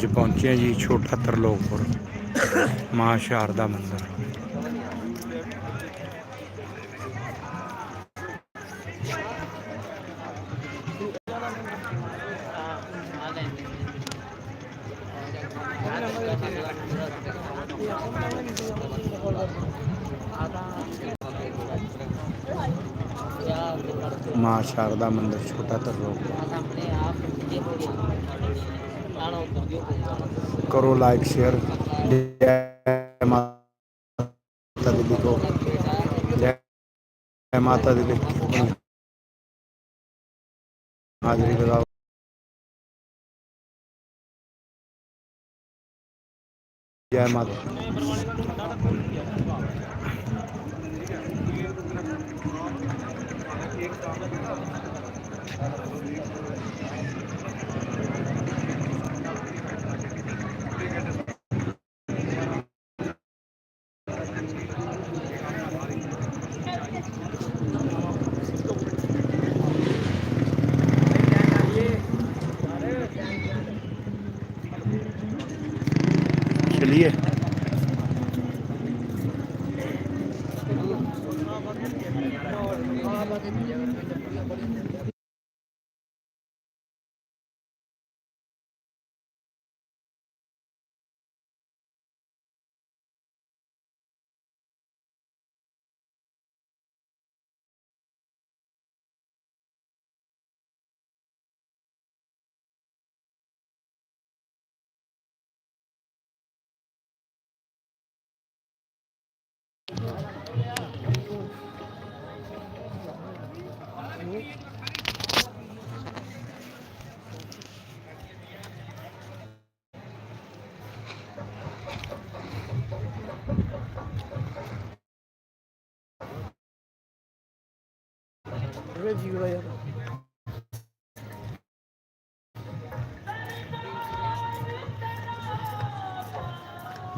ਅੱਜ ਪਹੁੰਚੇ ਜੀ ਛੋਟਾ ਤਰਲੋਕਪੁਰ ਮਾਂ ਸ਼ਾਰਦਾ ਮੰਦਿਰ। ਮਾਂ ਸ਼ਾਰਦਾ ਮੰਦਿਰ ਛੋਟਾ ਤਰਲੋਕਪੁਰ ਕਰੋ ਲਾਈਕ ਸ਼ੇਅਰ ਜੈ ਮਾਤਾ ਦੀ ਲਿਖੋ। ਜੈ ਮਾਤਾ ਦੀ ਲਿਖ ਕੇ ਹਾਜ਼ਰੀ ਲਗਾਓ। Yeah.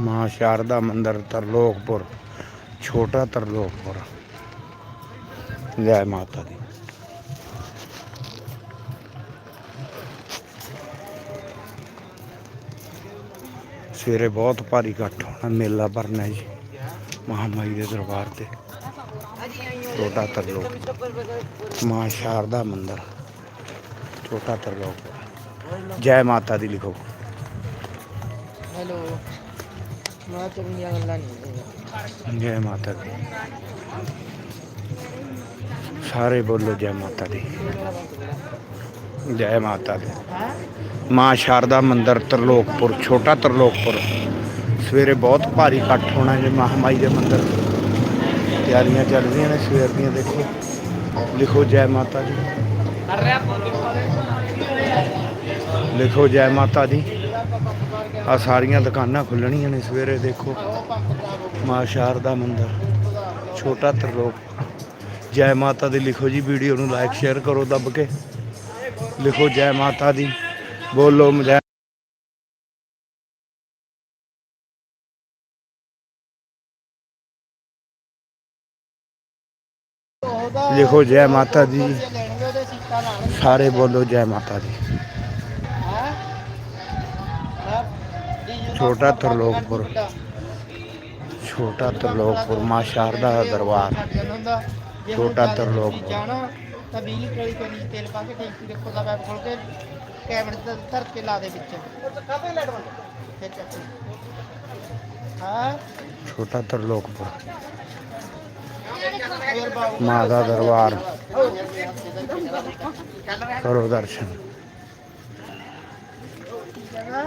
ਮਾਂ ਸ਼ਾਰਦਾ ਮੰਦਿਰ ਤਰਲੋਕਪੁਰ, ਛੋਟਾ ਤਰਲੋਕਪੁਰ। ਜੈ ਮਾਤਾ ਦੀ। ਸਵੇਰੇ ਬਹੁਤ ਭਾਰੀ ਇਕੱਠ ਹੋਣਾ, ਮੇਲਾ ਭਰਨਾ ਜੀ, ਮਹਾਮਾਈ ਦੇ ਦਰਬਾਰ ਤੇ। ਛੋਟਾ ਤਰਲੋਕ। ਮਾਂ ਸ਼ਾਰਦਾ ਮੰਦਿਰ। ਛੋਟਾ ਤਰਲੋਕ। ਜੈ ਮਾਤਾ ਦੀ ਲਿਖੋ। ਹੈਲੋ। ਮੈਂ ਚੰਗੀਆਂ ਗੱਲਾਂ ਨਹੀਂ ਜੈ ਮਾਤਾ ਦੀ। ਸਾਰੇ ਬੋਲੋ ਜੈ ਮਾਤਾ ਦੀ। ਜੈ ਮਾਤਾ ਦੀ। ਮਾਂ ਸ਼ਾਰਦਾ ਮੰਦਿਰ ਤਰਲੋਕਪੁਰ ਛੋਟਾ ਤਰਲੋਕਪੁਰ। ਸਵੇਰੇ ਬਹੁਤ ਭਾਰੀ ਇਕੱਠ ਹੋਣਾ ਜੀ ਮਹਾਮਾਈ ਦੇ ਮੰਦਿਰ ਤਿਆਰੀਆਂ ਚੱਲ ਰਹੀਆਂ ਨੇ, ਸਵੇਰ ਦੀਆਂ ਦੇਖੋ। ਲਿਖੋ ਜੈ ਮਾਤਾ ਦੀ। ਲਿਖੋ ਜੈ ਮਾਤਾ ਦੀ। ਆ ਸਾਰੀਆਂ ਦੁਕਾਨਾਂ ਖੁੱਲਣੀਆਂ ਨੇ ਸਵੇਰੇ, ਦੇਖੋ। ਮਾਂ ਸ਼ਾਰਦਾ ਮੰਦਿਰ, ਛੋਟਾ ਤਰਲੋਕ। ਜੈ ਮਾਤਾ ਦੀ ਲਿਖੋ ਜੀ ਵੀਡੀਓ ਨੂੰ ਲਾਈਕ ਸ਼ੇਅਰ ਕਰੋ ਦੱਬ ਕੇ। ਲਿਖੋ ਜੈ ਮਾਤਾ ਦੀ। ਬੋਲੋ ਜੈ ਲਿਖੋ ਜੈ ਮਾਤਾ ਦੀ। ਸਾਰੇ ਬੋਲੋ ਜੈ ਮਾਤਾ ਦੀ। ਛੋਟਾ ਤਰਲੋਕਪੁਰ। ਛੋਟਾ ਤਰਲੋਕਪੁਰ, ਮਾਂ ਸ਼ਾਰਦਾ ਦਾ ਦਰਬਾਰ। ਛੋਟਾ ਤਰਲੋਕਪੁਰ। ਤਾਂ ਬਿਜਲੀ ਕੋਲੀ ਕੋਲੀ ਤੇਲ ਪਾ ਕੇ ਟੈਂਕੀ ਦੇ ਖੋਦਾ ਪੈਪ ਖੋਲ ਕੇ ਕੈਮਰੇ ਤੇ ਧਰ ਕੇ ਲਾ ਦੇ ਵਿੱਚ ਕਾਹਦੇ ਲੈਟ ਬੰਦ ਹਾਂ ਛੋਟਾ ਤਰਲੋਕਪੁਰ। ਫਿਰ ਮਾਂ ਦਾ ਦਰਬਾਰ। ਕਰੋ ਦਰਸ਼ਨ।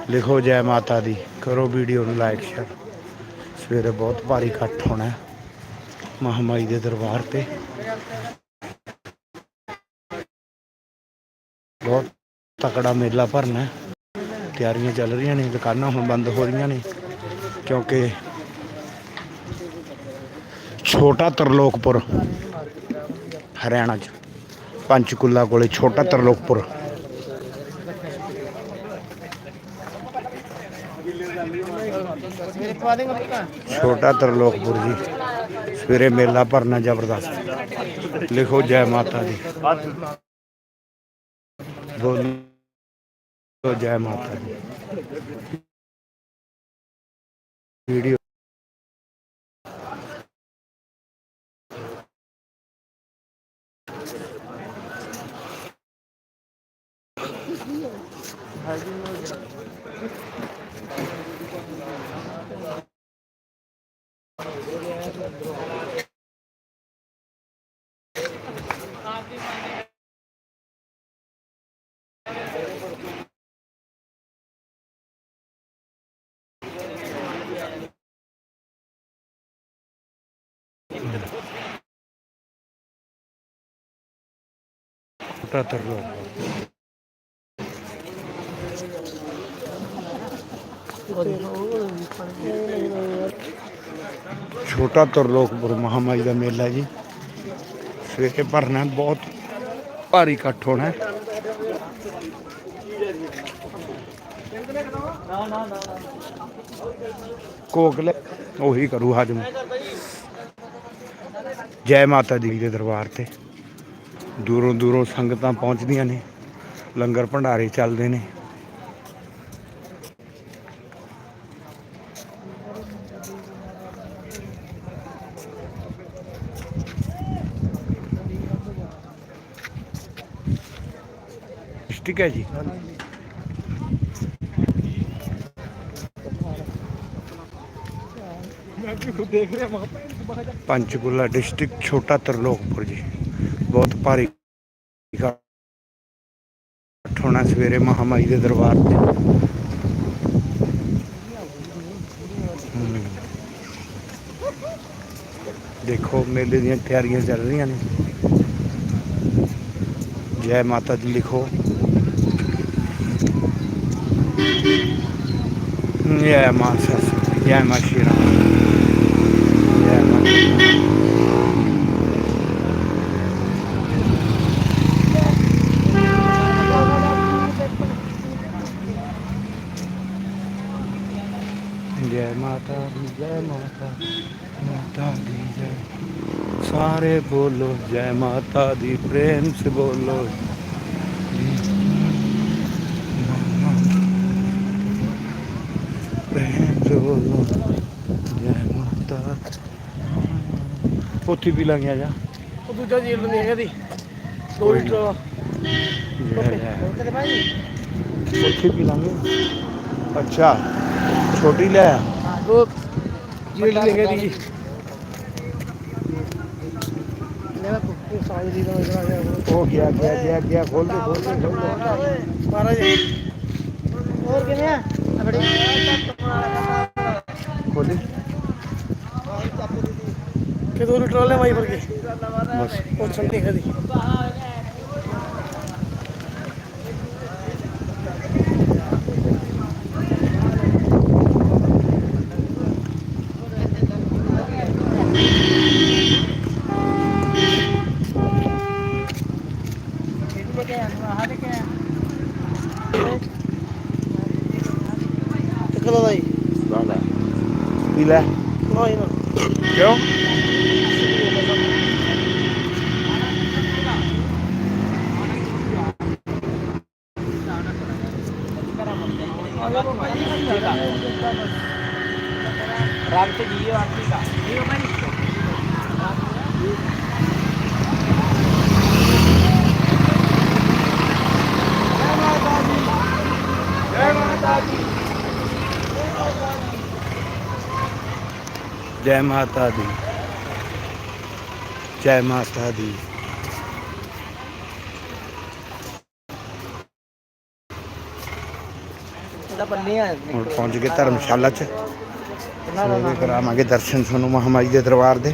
ਲਿਖੋ ਜੈ ਮਾਤਾ ਦੀ। ਕਰੋ ਵੀਡੀਓ ਨੂੰ ਲਾਈਕ ਸ਼ੇਅਰ ਸਵੇਰੇ ਬਹੁਤ ਭਾਰੀ ਇਕੱਠ ਹੋਣਾ ਹੈ ਮਹਾਮਾਈ ਦੇ ਦਰਬਾਰ ਤੇ। ਬਹੁਤ ਤਕੜਾ ਮੇਲਾ ਭਰਨਾ ਤਿਆਰੀਆਂ ਚੱਲ ਰਹੀਆਂ ਨੇ, ਦੁਕਾਨਾਂ ਹੁਣ ਬੰਦ ਹੋ ਰਹੀਆਂ ਨੇ। ਕਿਉਂਕਿ ਛੋਟਾ ਤਰਲੋਕਪੁਰ, ਹਰਿਆਣਾ ਚ, ਪੰਚਕੁਲਾ ਕੋਲੇ ਛੋਟਾ ਤਰਲੋਕਪੁਰ। ਛੋਟਾ ਤਰਲੋਕਪੁਰ ਜੀ, ਸਵੇਰੇ ਮੇਲਾ ਭਰਨਾ ਜ਼ਬਰਦਸਤ। ਲਿਖੋ ਜੈ ਮਾਤਾ ਦੀ। ਬੋਲੋ ਜੈ ਮਾਤਾ ਦੀ। ਵੀਡੀਓ ਛੋਟਾ ਤਰਲੋਕਪੁਰ ਮਹਾਮਾਈ ਦਾ ਮੇਲਾ ਜੀ। ਸਵੇਰੇ ਭਰਨਾ ਬਹੁਤ ਭਾਰੀ ਇਕੱਠ ਹੋਣਾ ਹੈ। ਕੋਕਲੇ, ਉਹੀ ਕਰੂ ਹਜਮ। ਜੈ ਮਾਤਾ ਦੀ ਦੇ ਦਰਬਾਰ ਤੇ। ਦੂਰੋਂ ਦੂਰੋਂ ਸੰਗਤਾਂ ਪਹੁੰਚਦੀਆਂ ਨੇ, ਲੰਗਰ ਭੰਡਾਰੇ ਚੱਲਦੇ ਨੇ। ਠੀਕ ਹੈ ਜੀ? ਪੰਚਕੂਲਾ ਡਿਸਟ੍ਰਿਕਟ ਛੋਟਾ ਤਰਲੋਕਪੁਰ ਜੀ। ਬਹੁਤ ਭਾਰੀ ਇਕੱਠ ਹੋਣਾ ਸਵੇਰੇ ਮਹਾਮਾਈ ਦੇ ਦਰਬਾਰ ਤੇ। ਦੇਖੋ ਮੇਲੇ ਦੀਆਂ ਤਿਆਰੀਆਂ ਚੱਲ ਰਹੀਆਂ ਨੇ। ਜੈ ਮਾਤਾ ਦੀ ਲਿਖੋ। ਜੈ ਮਾਂ ਸਰਸਵਤੀ ਜੈ ਮਾਸ਼ੀ ਰਾਮ ਜੈ ਮਾਂ ਸ਼੍ਰੀ ਰਾਮ। ਜੈ ਮਾਤਾ ਦੀ ਜੈ ਮਾਤਾ ਮਾਤਾ ਦੀ ਜੈ ਸਾਰੇ ਬੋਲੋ ਜੈ ਮਾਤਾ ਦੀ ਪ੍ਰੇਮ ਸੇ ਬੋਲੋ। ਪ੍ਰੇਮ ਸੇ ਬੋਲੋ ਜੈ ਮਾਤਾ। ਪੋਥੀ ਪੀ ਲਾਂਗੇ ਆ ਜਾ। ਉਹ ਦੂਜਾ ਜੀਲ ਨਹੀਂ ਹੈਗਾ ਦੀ ਦੋ ਕੋਈ ਲੀਟਰ। ਜੈ ਜੈ ਕਿਤੇ ਭਾਈ। ਪੋਥੀ ਪੀ ਲਾਂਗੇ। ਅੱਛਾ ਛੋਟੀ ਲੈ। ਆ ਦੋ ਜੀਲ ਨਹੀਂ ਹੈਗਾ ਦੀ ਲੈ ਬਾਪੂ ਇਹ ਸਾਜ ਦੀ ਦਾ ਇਧਰ ਆ ਗਿਆ ਉਹ ਗਿਆ ਗਿਆ ਗਿਆ ਗਿਆ ਖੋਲ ਦੇ ਖੋਲ ਦੇ ਖੋਲ ਦੇ ਮਹਾਰਾਜ ਹੋਰ ਕਿਵੇਂ ਆ? ਆ ਬੜੀ ਖੋਲੀ ਕਿ ਦੋ ਲੀਟਰ ਲੈ ਮਾਈ ਬਸ। ਉਹ ਛੰਡੀ ਹੈਗਾ ਦੀ ਕਿਹਦਾ ਦਾ ਜੀ ਲਾ ਲੈ ਪੀ ਲੈ ਨਾ ਹੀ ਨਾ ਕਿਉਂ ਰੰਗ ਤੇ ਜੀਓ ਆਰਤੀ ਦਾ ਜੀਓ ਭਾਈ ਜੈ ਮਾਤਾ ਦੀ। ਜੈ ਮਾਤਾ ਦੀ। ਹੁਣ ਪਹੁੰਚ ਗਏ ਧਰਮਸ਼ਾਲਾ ਚ। ਸਵੇਰੇ ਕਰਾਵਾਂਗੇ ਦਰਸ਼ਨ ਤੁਹਾਨੂੰ ਮਹਾਮਾਈ ਦੇ ਦਰਬਾਰ ਦੇ।